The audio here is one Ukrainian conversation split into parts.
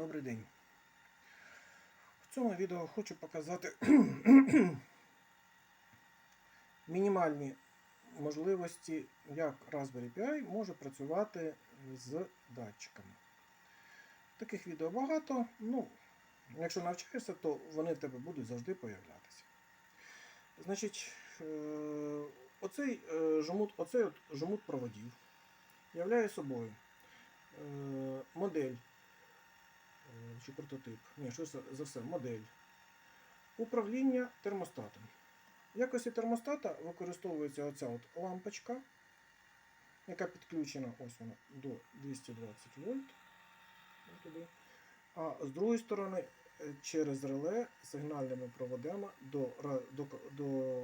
Добрий день. В цьому відео хочу показати мінімальні можливості, як Raspberry Pi може працювати з датчиками. Таких відео багато. Ну, якщо навчаєшся, то вони в тебе будуть завжди появлятися. Значить, е, оцей е, жмут, оцей от жмут проводів являє собою е, модель чи прототип, ні, що за все, модель управління термостатом. В якості термостата використовується оця от лампочка, яка підключена ось вона до 220 вольт. А з другої сторони е, через реле сигнальними проводами до, до, до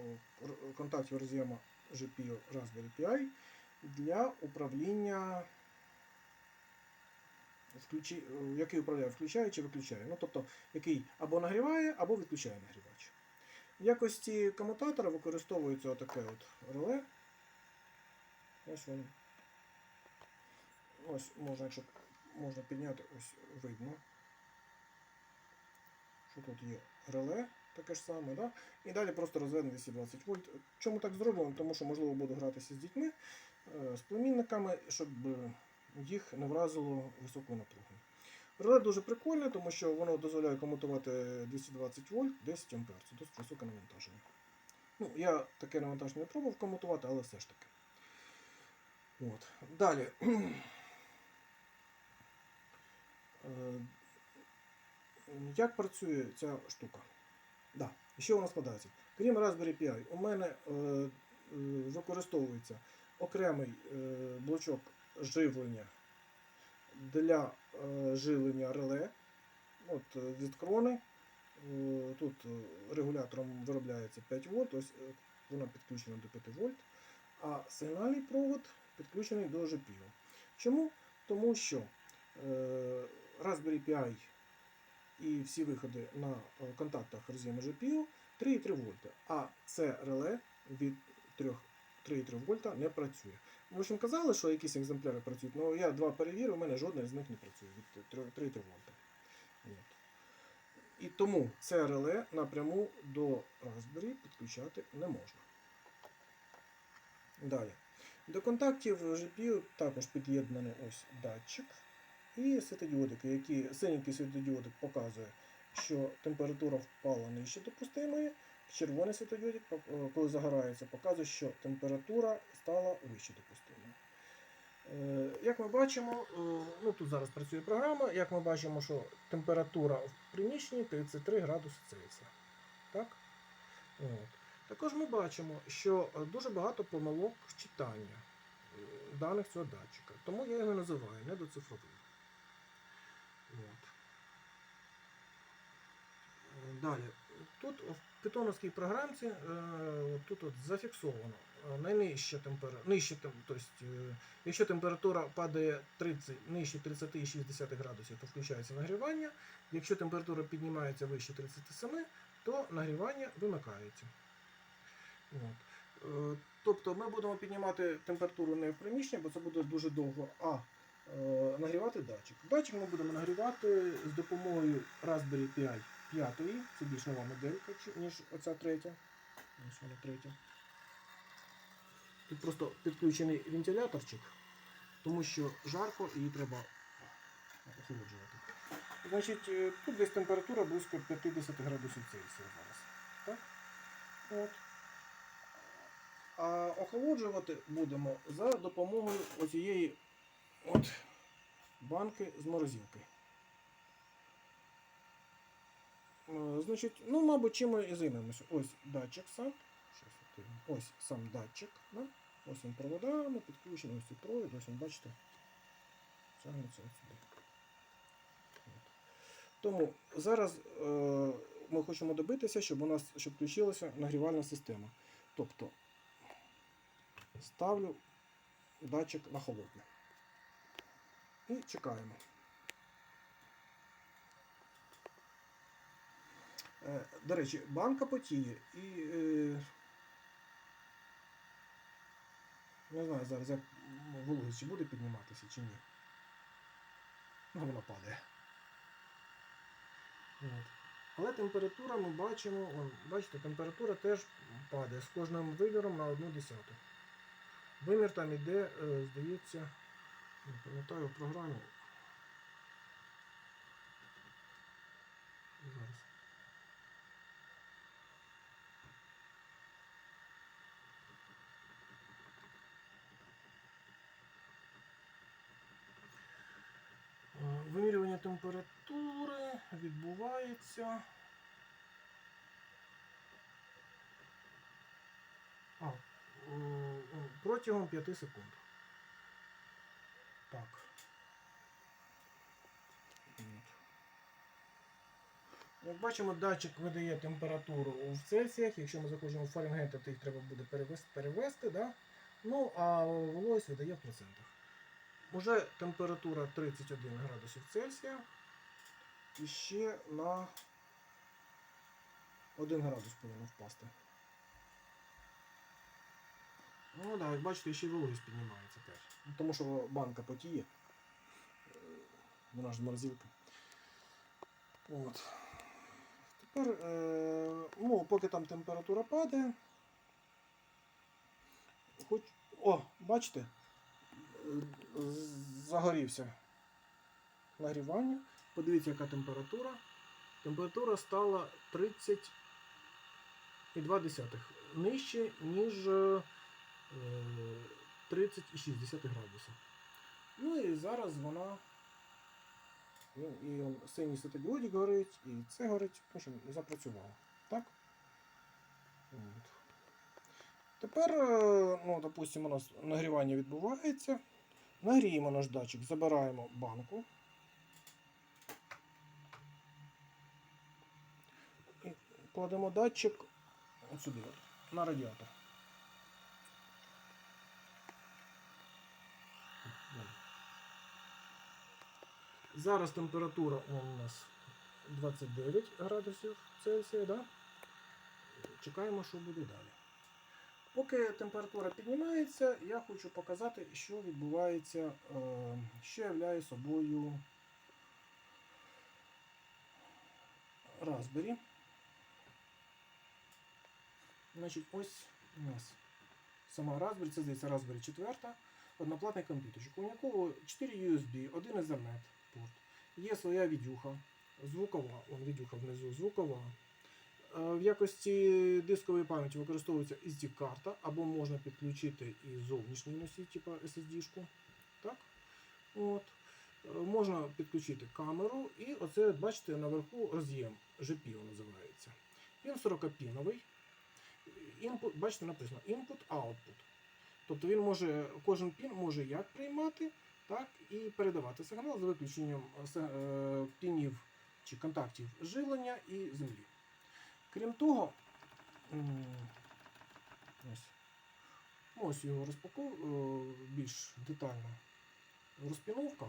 контактів роз'єму GPU Raspberry Pi для управління включи, е, який управляє, включає чи виключає. Ну, тобто, який або нагріває, або відключає нагрівач. В якості комутатора використовується отаке от реле. Ось воно. Ось можна, якщо можна підняти, ось видно. Що тут є реле, таке ж саме, да? і далі просто розведено 220 вольт. Чому так зроблено? Тому що, можливо, буду гратися з дітьми, е, з племінниками, щоб е, їх не вразило високою напругою. Реле дуже прикольне, тому що воно дозволяє комутувати 220 вольт 10 А. Це досить високе навантаження. Ну, я таке навантаження не пробував комутувати, але все ж таки. От. Далі. Е, Як працює ця штука? Да. і Що вона складається? Крім Raspberry Pi, у мене е, е, використовується окремий е, блочок живлення для е, живлення реле. От е, від крони. Е, Тут регулятором виробляється 5 вольт, ось вона підключена до 5 вольт, а сигнальний провод підключений до GPU. Чому? Тому що Raspberry Pi і всі виходи на контактах роз'єму GPU 3,3 вольта, а це реле від 3,3 вольта не працює. Ви ж казали, що якісь екземпляри працюють, але я два перевірив, у мене жоден з них не працює від 3,3 вольта. І тому це реле напряму до Raspberry підключати не можна. Далі. До контактів GPU також під'єднаний ось датчик і світодіодики, які синенький світодіодик показує, що температура впала нижче допустимої. Червоний світодіодик, пок- е, коли загорається, показує, що температура стала вище допустимої. Е, Як ми бачимо, е, ну тут зараз працює програма, як ми бачимо, що температура в приміщенні 33 градуси Цельсія. Так? От. Також ми бачимо, що дуже багато помилок читання е, даних цього датчика. Тому я його називаю недоцифровим. От. Далі. Тут в питоновській програмці е, тут от зафіксовано е, найнижча температура, нижче, тобто, е, якщо температура падає 30, нижче 30,6 градусів, то включається нагрівання. Якщо температура піднімається вище 37, то нагрівання вимикається. От. Тобто ми будемо піднімати температуру не в приміщенні, бо це буде дуже довго, а нагрівати датчик. Датчик ми будемо нагрівати з допомогою Raspberry Pi 5, це більш нова моделька, ніж оця третя. Ось вона третя. Тут просто підключений вентиляторчик, тому що жарко і її треба охолоджувати. Значить, е, тут десь температура близько 50 градусів Цельсія зараз. Так? От. А охолоджувати будемо за допомогою оцієї от банки з морозилки. Е, Значить, ну, мабуть, чим ми і займемося. Ось датчик сам. Ось сам датчик. Да? Ось він проводами, підключений ось цей провід, ось він, бачите, тягнеться от сюди. От. Тому зараз е, ми хочемо добитися, щоб у нас щоб включилася нагрівальна система. Тобто ставлю датчик на холодне. І чекаємо. До речі, банка потіє і. Е, не знаю зараз, як вологість буде підніматися чи ні. Ну, вона падає. От. Але температура ми бачимо, вон, бачите, температура теж падає з кожним виміром на одну десяту. Вимір там іде, е, здається, не пам'ятаю в програмі. Зараз. Е, Вимірювання температури відбувається. А, протягом 5 секунд. Так. Як бачимо, датчик видає температуру в Цельсіях. Якщо ми заходимо в Фаренгейт, то їх треба буде перевести, перевести да? ну а вологість видає в процентах. Уже температура 31 градусів Цельсія. І ще на 1 градус повинно впасти. Ну так, як бачите, ще й вологість піднімається теж. Ну, Тому що банка потіє. Вона ж морозилка. От. Тепер, е, ну, поки там температура падає. Хоч... О, бачите? Е, Загорівся нагрівання. Подивіться, яка температура. Температура стала 30,2 нижче, ніж е, 30,6 градуса. Ну і зараз вона. Ну, і синій світодіодик горить, і це горить, тому що запрацювало. Так? От. Тепер, е, ну, допустимо, у нас нагрівання відбувається. Нагріємо наш датчик, забираємо банку. І кладемо датчик от сюди, на радіатор. Зараз температура у нас 29 градусів Цельсія, да? Чекаємо, що буде далі. Поки температура піднімається, я хочу показати, що відбувається, е, що являє собою Raspberry. Значить, ось у нас сама Raspberry, це здається Raspberry 4, одноплатний комп'ютерчик, у якого 4 USB, один Ethernet порт. Є своя відюха, звукова, он відюха внизу, звукова. Е, В якості дискової пам'яті використовується SD-карта, або можна підключити і зовнішній носій, типу SSD-шку. Так? От. Е, Можна підключити камеру, і оце, бачите, наверху роз'єм GPIO називається. Він 40-піновий. Інпут, бачите, написано input-output. Тобто він може, кожен пін може як приймати, так і передавати сигнал за виключенням е, е, пінів чи контактів живлення і землі. Крім того, ось, ось його розпаков... е, більш детальна розпіновка,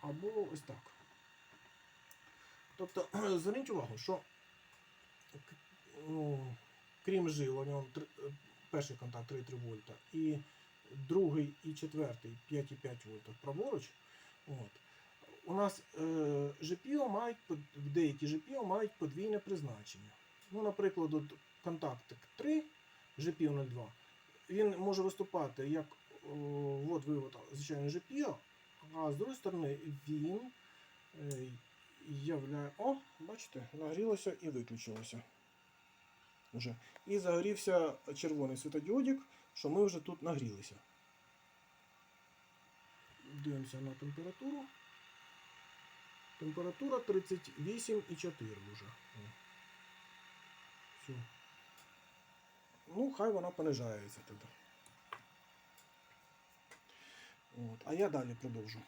або ось так. Тобто, зверніть увагу, що ну, крім живлення, он три- е, перший контакт 3,3 вольта, і другий і четвертий 5,5 вольта праворуч. От. У нас е, GPIO мають деякі GPIO мають подвійне призначення. Ну, наприклад, от контактик 3 GPIO 02, він може виступати як ввод-вивод звичайно GPIO, а з другої сторони він е, являє. О, бачите, нагрілося і виключилося. Уже. І загорівся червоний світодіодик, що ми вже тут нагрілися. Дивимося на температуру. Температура 38,4 вже. Все. Ну, хай вона понижається тоді. От. А я далі продовжу.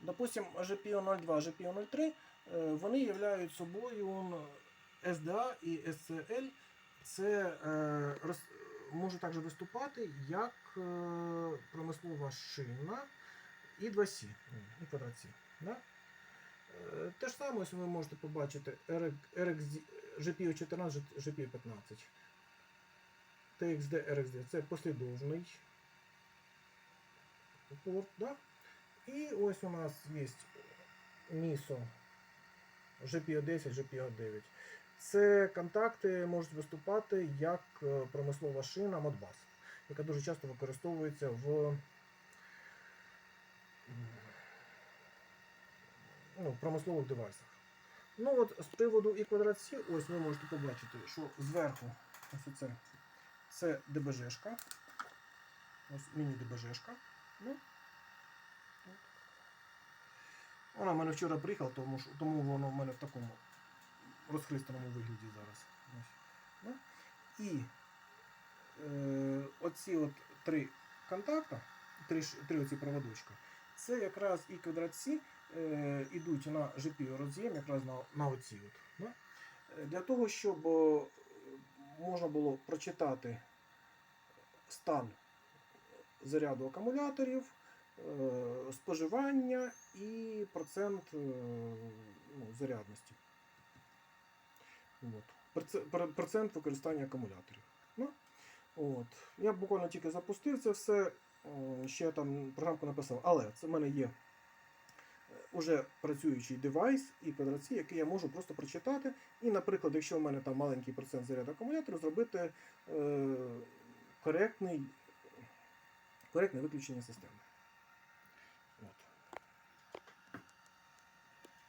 Допустим, GPO 02, GPO 03, е, вони являють собою SDA і SCL. Це е, роз- може також виступати як е, промислова шина і 2C, і квадрат. Да? Е, Те ж саме ось ви можете побачити RXD, GPO 14, GPO 15. TXD, RXD це послідовний порт. Да? І ось у нас є MISO GPO10, GPO9. Це контакти можуть виступати як е, промислова шина Modbus, яка дуже часто використовується в ну, промислових девайсах. Ну от з приводу і квадрат Сі, ось ви можете побачити, що зверху ось оце, це ДБЖшка. Ось міні-ДБЖшка. Ну. Вона в мене вчора приїхала, тому, тому воно в мене в такому розхристаному вигляді зараз. Ну. І е, оці от три контакта, три, три оці проводочка, це якраз і квадрат Сі е, на GPU роз'єм, якраз на, на оці. От, да? Е, Для того, щоб можна було прочитати стан заряду акумуляторів, споживання і процент ну, зарядності. От. Процент використання акумуляторів. Ну, от. Я буквально тільки запустив це все, е, ще там програмку написав, але це в мене є е, уже працюючий девайс і квадратці, який я можу просто прочитати. І, наприклад, якщо в мене там маленький процент заряду акумулятору, зробити е, коректний, коректне виключення системи. От.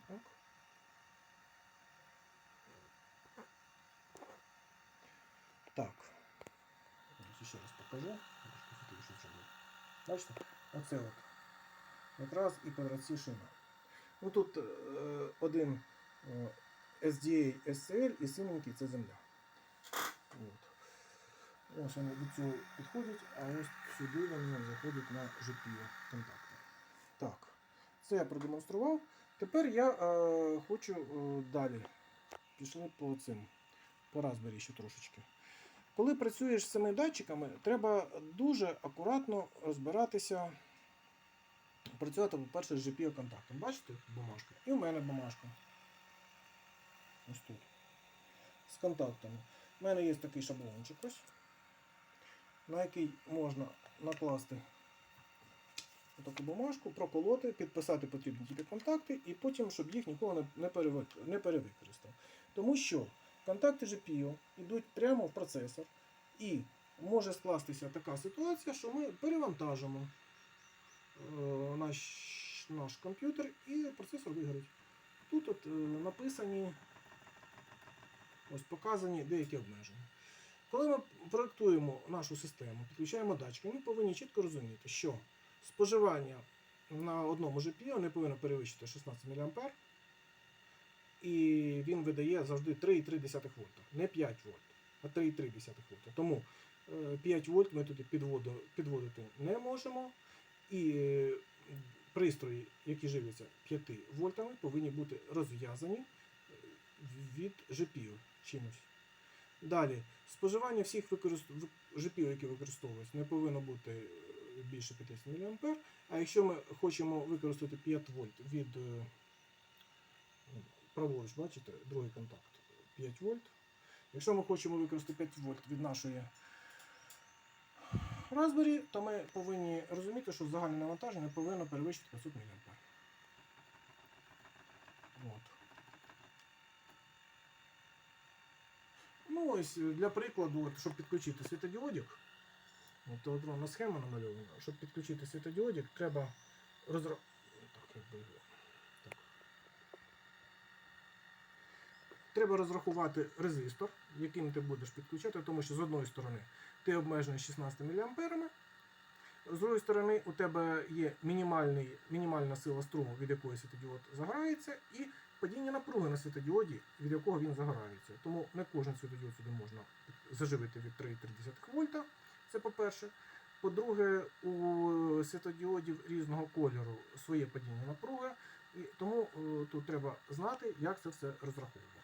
Так. Так. Ось ще раз покажу. Трошки світліше, було. Бачите? Оце от. Якраз і квадратці шина. Ну тут е, один е, SDA SCL і синенький це земля. От. Ось вони до цього підходять, а ось сюди вони заходять на GPU контакти. Так, це я продемонстрував. Тепер я е, хочу е, далі. Пішли по цим, по Raspberry ще трошечки. Коли працюєш з цими датчиками, треба дуже акуратно розбиратися, працювати, по-перше, з GPU контактом. Бачите, бумажка? І у мене бумажка. Ось тут. З контактами. У мене є такий шаблончик ось, на який можна накласти таку бумажку, проколоти, підписати потрібні тільки контакти, і потім, щоб їх не, не перевикористав. Тому що контакти GPU йдуть прямо в процесор, і може скластися така ситуація, що ми перевантажимо е, наш, наш комп'ютер і процесор вигорить. Тут от, е, написані, ось показані деякі обмеження. Коли ми проектуємо нашу систему, підключаємо датчики, ми повинні чітко розуміти, що споживання на одному GPU не повинно перевищити 16 мА, і він видає завжди 3,3 вольта, не 5 вольт, а 3,3 вольта. Тому е, 5 вольт ми туди підводити не можемо. І е, пристрої, які живляться 5 вольтами, повинні бути розв'язані е, від GPU чимось. Далі, споживання всіх використ... в- GPU, які використовуються, не повинно бути е, більше 50 мА. А якщо ми хочемо використати 5 вольт від е, праворуч, бачите, другий контакт 5 вольт. Якщо ми хочемо використати 5 вольт від нашої Raspberry, то ми повинні розуміти, що загальне навантаження повинно перевищити 500 мА. От. Ну, ось для прикладу, от, щоб підключити світодіодик, от, от схема намальована, щоб підключити світодіодик, треба розра... так, якби, так. Треба розрахувати резистор, яким ти будеш підключати, тому що з одної сторони ти обмежений 16 мА, з другої сторони у тебе є мінімальний, мінімальна сила струму, від якої світодіод загорається, і падіння напруги на світодіоді, від якого він загорається. Тому не кожен світодіод сюди можна заживити від 3,3 вольта. Це по-перше. По-друге, у світодіодів різного кольору своє падіння напруги, і тому е, тут треба знати, як це все розраховувати.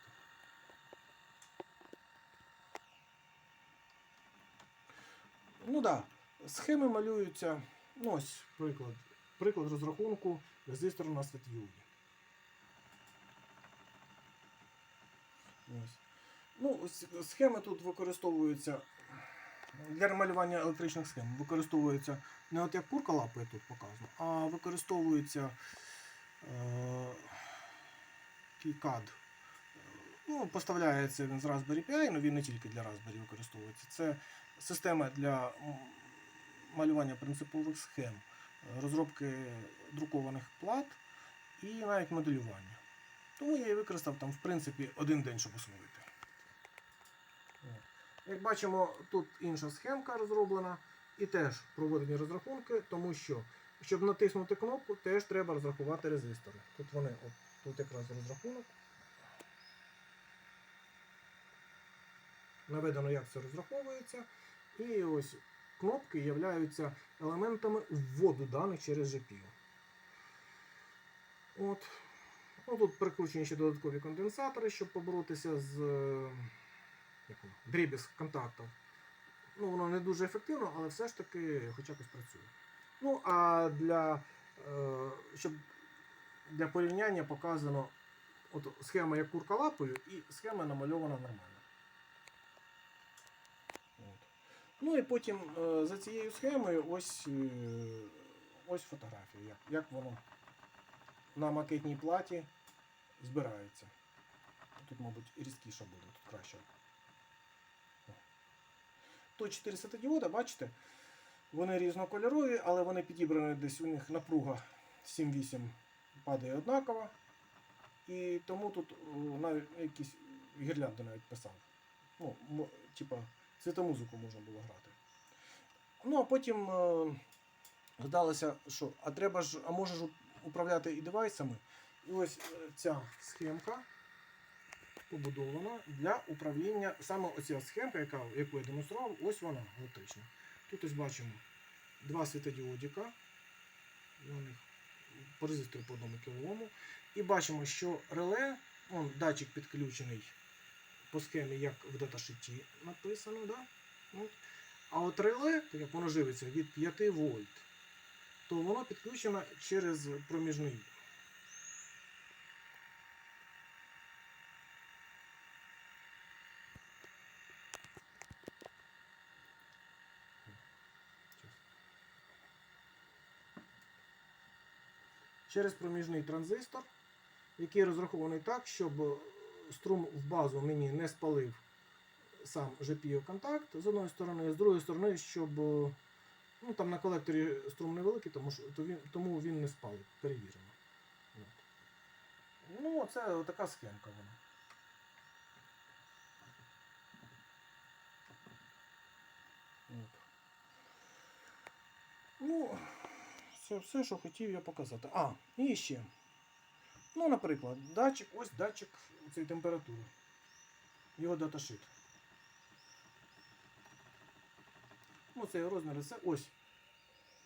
Ну так, да, схеми малюються. Ну, ось приклад. Приклад розрахунку резистору на світодіоді. Ось. Ну, схеми тут використовуються для малювання електричних схем. Використовується не от як курка лапає тут показано, а використовується е, Ну, поставляється він з Raspberry Pi, але він не тільки для Raspberry використовується. Це система для малювання принципових схем, розробки друкованих плат і навіть моделювання. Тому я її використав там, в принципі, один день, щоб освоїти. Як бачимо, тут інша схемка розроблена і теж проводені розрахунки, тому що, щоб натиснути кнопку, теж треба розрахувати резистори. Тут вони, от, тут якраз розрахунок. Наведено, як це розраховується. І ось кнопки являються елементами вводу даних через GPU. От. Ну, тут прикручені ще додаткові конденсатори, щоб поборотися з е, дріб'язг контактів. Ну, воно не дуже ефективно, але все ж таки хоч якось працює. Ну, а для, е, щоб для порівняння показано от схема як курка лапою і схема намальована нормально. От. Ну і потім е, за цією схемою ось, е, ось фотографія, як, як воно на макетній платі збирається. Тут, мабуть, різкіше буде, тут краще. О. Тут 4 світодіода, бачите, вони різнокольорові, але вони підібрані десь у них напруга 7-8 падає однаково. І тому тут навіть якісь гірлянди навіть писав. Ну, типа, світомузику можна було грати. Ну, а потім е, здалося, що а треба ж, а можеш уп- управляти і девайсами. І ось е, ця схемка побудована для управління. Саме оця схемка, яка, яку я демонстрував, ось вона електрична. Тут ось бачимо два світодіодика. Вони по резистору по одному кіловому. І бачимо, що реле, он, датчик підключений по схемі, як в даташиті написано. Да? От. А от реле, так як воно живиться від 5 вольт, то воно підключено через проміжний. Через проміжний транзистор, який розрахований так, щоб струм в базу мені не спалив сам GPU контакт з одної сторони, з другої сторони, щоб е, ну, там на колекторі струм невеликий, тому, що, то він, тому він не спалив, перевірено. От. Ну, це така схемка вона. От. Ну, це все, що хотів я показати. А, і ще. Ну, наприклад, датчик, ось датчик цієї температури. Його даташит. Ну, це розміри. Це ось.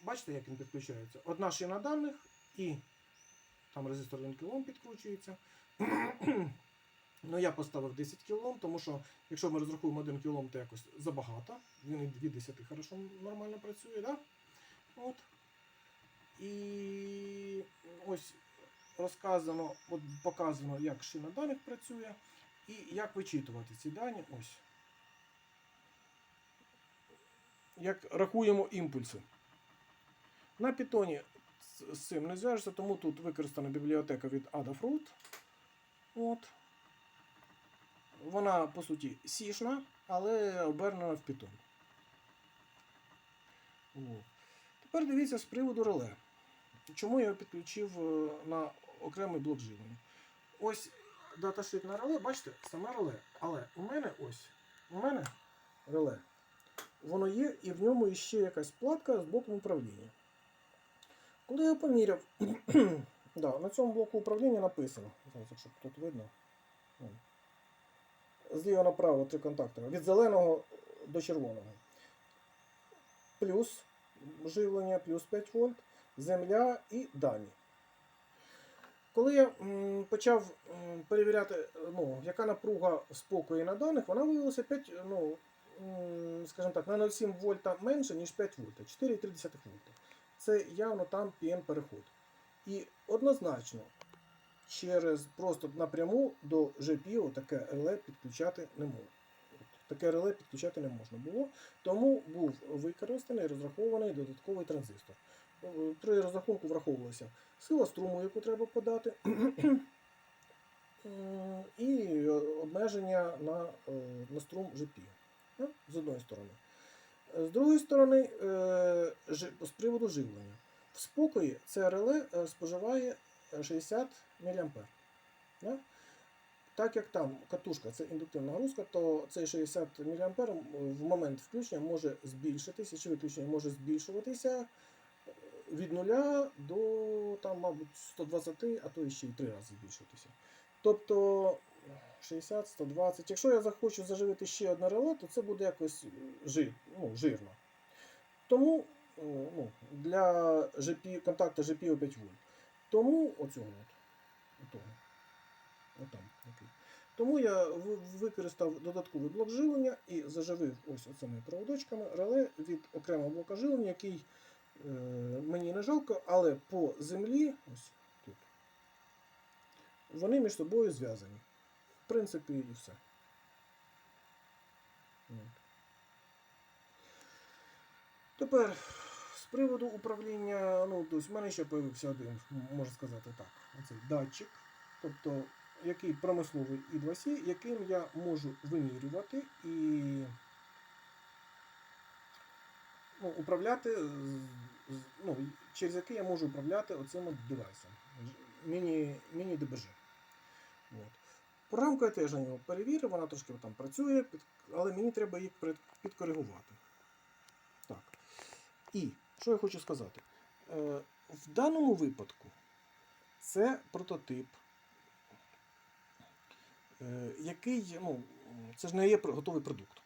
Бачите, як він підключається? Одна шина даних і там резистор 1 кОм підкручується. Ну, я поставив 10 кОм, тому що якщо ми розрахуємо 1 кОм, то якось забагато. Він від 10 хорошо нормально працює, да? От. І ось розказано, от показано, як шина даних працює і як вичитувати ці дані. Ось. Як рахуємо імпульси. На Python з- цим не зв'яжеться, тому тут використана бібліотека від Adafruit. От. Вона, по суті, сішна, але обернена в Python. Тепер дивіться з приводу реле. Чому я його підключив е, на окремий блок живлення? Ось даташит на реле, бачите, саме реле. Але у мене ось, у мене реле. Воно є, і в ньому ще якась платка з блоком управління. Коли я поміряв, да, на цьому блоку управління написано. Зараз, якщо тут видно. Зліва направо три контактори. Від зеленого до червоного. Плюс живлення, плюс 5 вольт, земля і дані. Коли я почав перевіряти, ну, яка напруга спокою на даних, вона виявилася 5, ну, скажімо так, на 0,7 вольта менше, ніж 5 вольта, 4,3 вольта. Це явно там PM переход. І однозначно, через просто напряму до GPU таке реле підключати не можна. Таке реле підключати не можна було, тому був використаний розрахований додатковий транзистор. Е, При розрахунку враховувалася сила струму, яку треба подати, і обмеження на, е, на струм. Ну, з одної сторони. Е, З другої сторони, з приводу живлення. В спокої це реле споживає е, 60 мА. Так як там катушка це індуктивна нагрузка, то цей 60 мА в момент включення може збільшитися, чи виключення може збільшуватися від 0 до, там, мабуть, 120, а то ще й 3 рази збільшуватися. Тобто 60, 120. Якщо я захочу заживити ще одне реле, то це буде якось жир, ну, жирно. Тому е, ну, для GPU, контакту GPU 5 вольт. Тому оцього от. Отам, такий. Тому я використав додатковий блок живлення і заживив ось оцими проводочками реле від окремого блока живлення, який е, мені не жалко, але по землі, ось тут, вони між собою зв'язані. В принципі, і все. Тепер з приводу управління, ну, тобто в мене ще з'явився один, можна сказати так, оцей датчик, тобто який промисловий і 2C, яким я можу вимірювати і ну, управляти, ну, через який я можу управляти оцим девайсом, міні, міні-ДБЖ. От. Програмку я теж на нього перевірив, вона трошки там працює, але мені треба їх підкоригувати. Так. І що я хочу сказати? Е, в даному випадку це прототип, е, який, ну, це ж не є готовий продукт.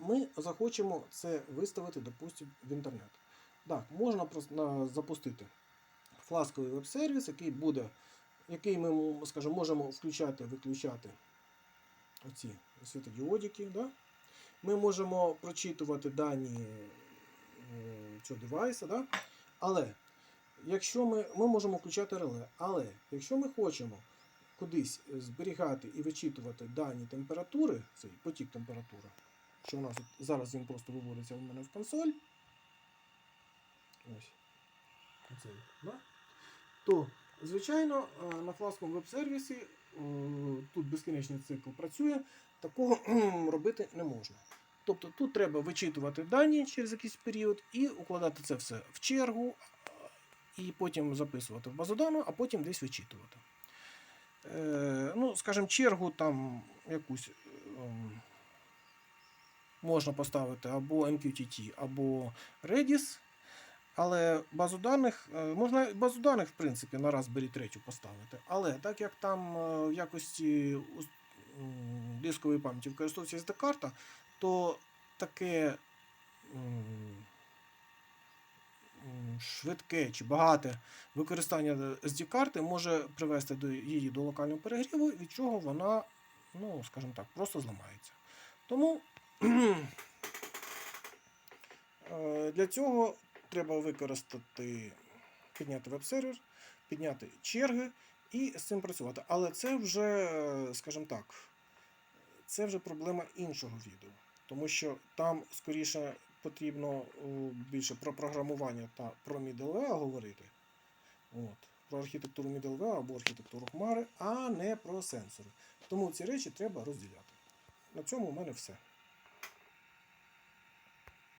Ми захочемо це виставити, допустимо, в інтернет. Так, можна запустити фласковий веб-сервіс, який буде, який ми, скажімо, можемо включати, виключати оці світодіодики. Да? Ми можемо прочитувати дані е, цього девайса, да? але якщо ми, ми можемо включати реле, але якщо ми хочемо кудись зберігати і вичитувати дані температури, цей потік температури, що у нас зараз він просто виводиться у мене в консоль. Ось. Оцей, да? То, звичайно, е, на фласковому веб-сервісі е, тут безкінечний цикл працює, такого робити не можна. Тобто тут треба вичитувати дані через якийсь період і укладати це все в чергу, і потім записувати в базу даних, а потім десь вичитувати. Е, ну, скажімо, чергу там якусь ем, можна поставити або MQTT, або Redis. Але базу даних е, можна базу даних, в принципі, на Raspberry 3 поставити. Але так як там е, в якості дискової пам'яті використовується SD-карта, то таке швидке чи багате використання SD-карти може привести до її до локального перегріву, від чого вона, ну, скажімо так, просто зламається. Тому для цього треба використати, підняти веб-сервер, підняти черги і з цим працювати. Але це вже, е, скажімо так, це вже проблема іншого відео. Тому що там скоріше потрібно більше про програмування та про middleware говорити. От, про архітектуру middleware або архітектуру хмари, а не про сенсори. Тому ці речі треба розділяти. На цьому у мене все.